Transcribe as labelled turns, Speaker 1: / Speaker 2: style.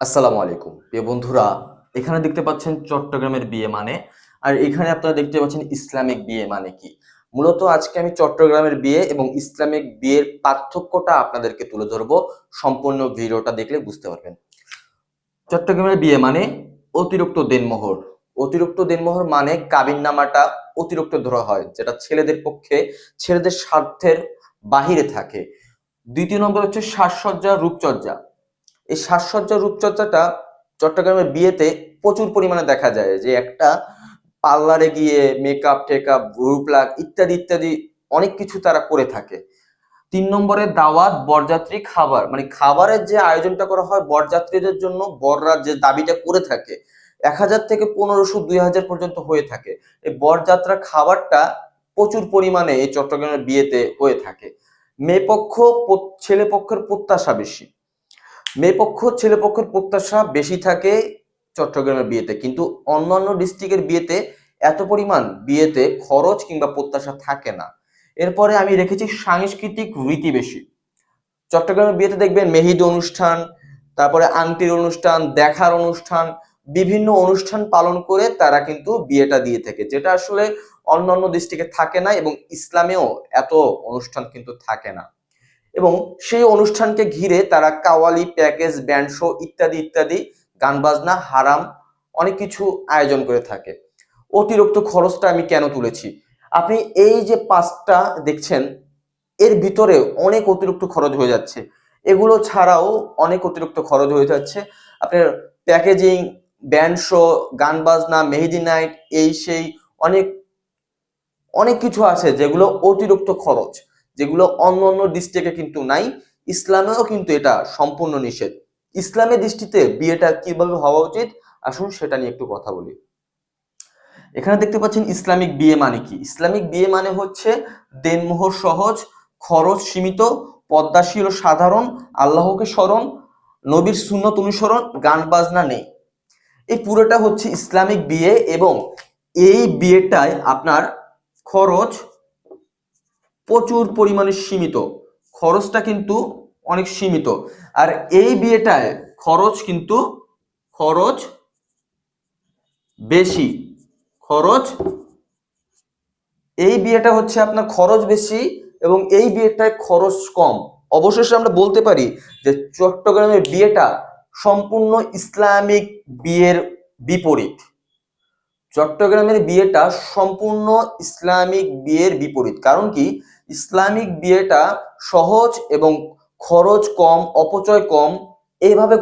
Speaker 1: আসসালামু আলাইকুম। প্রিয় বন্ধুরা, এখানে দেখতে পাচ্ছেন চট্টগ্রামের বিয়ে মানে। আর এখানে আপনারা দেখতে পাচ্ছেন ইসলামিক বিয়ে মানে কি। মূলত আজকে আমি চট্টগ্রামের বিয়ে এবং ইসলামিক বিয়ের পার্থক্যটা আপনাদেরকে তুলে ধরবো। সম্পূর্ণ ভিডিওটা দেখলে বুঝতে পারবেন। চট্টগ্রামের বিয়ে মানে অতিরিক্ত দেনমোহর। অতিরিক্ত দেনমোহর মানে কাবিননামাটা অতিরিক্ত ধরা হয়, যেটা ছেলেদের পক্ষে, ছেলেদের স্বার্থের বাহিরে থাকে। দ্বিতীয় নম্বর হচ্ছে সাজসজ্জা রূপচর্চা এই সাজসজ্জা রূপচর্চাটা চট্টগ্রামের বিয়েতে প্রচুর পরিমাণে দেখা যায় যে একটা পার্লারে গিয়ে মেকআপ টেকআপ রূপলাগ ইত্যাদি ইত্যাদি অনেক কিছু তারা করে থাকে। তিন নম্বরে দাওয়াত, বরযাত্রী, খাবার। মানে খাবারের যে আয়োজনটা করা হয় বরযাত্রীদের জন্য বররা যে দাবিটা করে থাকে এক হাজার থেকে পনেরোশো, দুই হাজার পর্যন্ত হয়ে থাকে। এই বরযাত্রা খাবারটা প্রচুর পরিমাণে এই চট্টগ্রামের বিয়েতে হয়ে থাকে। মেয়ে পক্ষ ছেলে পক্ষের প্রত্যাশা বেশি। মেয়ে পক্ষ ছেলে পক্ষের প্রত্যাশা বেশি থাকে চট্টগ্রামের বিয়েতে, কিন্তু অন্যান্য ডিস্ট্রিক্টের বিয়েতে এত পরিমাণ বিয়েতে খরচ কিংবা প্রত্যাশা থাকে না। এরপরে আমি রেখেছি সাংস্কৃতিক রীতি বেশি। চট্টগ্রামের বিয়েতে দেখবেন মেহিদ অনুষ্ঠান, তারপরে আংটির অনুষ্ঠান, দেখার অনুষ্ঠান, বিভিন্ন অনুষ্ঠান পালন করে তারা কিন্তু বিয়েটা দিয়ে থাকে, যেটা আসলে অন্যান্য ডিস্ট্রিক্টে থাকে না এবং ইসলামেও এত অনুষ্ঠান কিন্তু থাকে না। এবং সেই অনুষ্ঠানকে ঘিরে তারা কাওয়ালি, প্যাকেজ, ব্যান্ড শো ইত্যাদি ইত্যাদি, গান বাজনা, হারাম, অনেক কিছু আয়োজন করে থাকে। অতিরিক্ত খরচটা আমি কেন তুলেছি? আপনি এই যে পাঁচটা দেখছেন, এর ভিতরে অনেক অতিরিক্ত খরচ হয়ে যাচ্ছে। এগুলো ছাড়াও অনেক অতিরিক্ত খরচ হয়ে যাচ্ছে। আপনার প্যাকেজিং, ব্যান্ড শো, গান বাজনা, মেহেদি নাইট, এই সেই অনেক অনেক কিছু আছে যেগুলো অতিরিক্ত খরচ। যেগুলো অন্য অন্য ডিস্ট্রিক্টে কিন্তু নাই, ইসলামেও কিন্তু এটা সম্পূর্ণ নিষেধ। ইসলামের দৃষ্টিতে বিয়েটা কীভাবে হওয়া উচিত? আসুন সেটা নিয়ে একটু কথা বলি। এখানে দেখতে পাচ্ছেন ইসলামিক বিয়ে মানে কি? ইসলামিক বিয়ে মানে হচ্ছে দেনমোহর সহজ, খরচ সীমিত, পদ্মাশীল ও সাধারণ, আল্লাহকে স্মরণ, নবীর সুন্নত অনুসরণ, গান বাজনা নেই। এই পুরোটা হচ্ছে ইসলামিক বিয়ে এবং এই বিয়েটায় আপনার খরচ প্রচুর পরিমাণে সীমিত। খরচটা কিন্তু অনেক সীমিত। আর এই বিয়েটায় খরচ কিন্তু খরচ বেশি। খরচ এই বিয়েটা হচ্ছে আপনার খরচ বেশি এবং এই বিয়েটায় খরচ কম। অবশেষে আমরা বলতে পারি যে চট্টগ্রামের বিয়েটা সম্পূর্ণ ইসলামিক বিয়ের বিপরীত। চট্টগ্রামের বিয়েটা সম্পূর্ণ ইসলামিক বিয়ের বিপরীত। কারণ কি? ইসলামিক বিয়েটা সহজ এবং খরচ কম অপচয় কম এইভাবে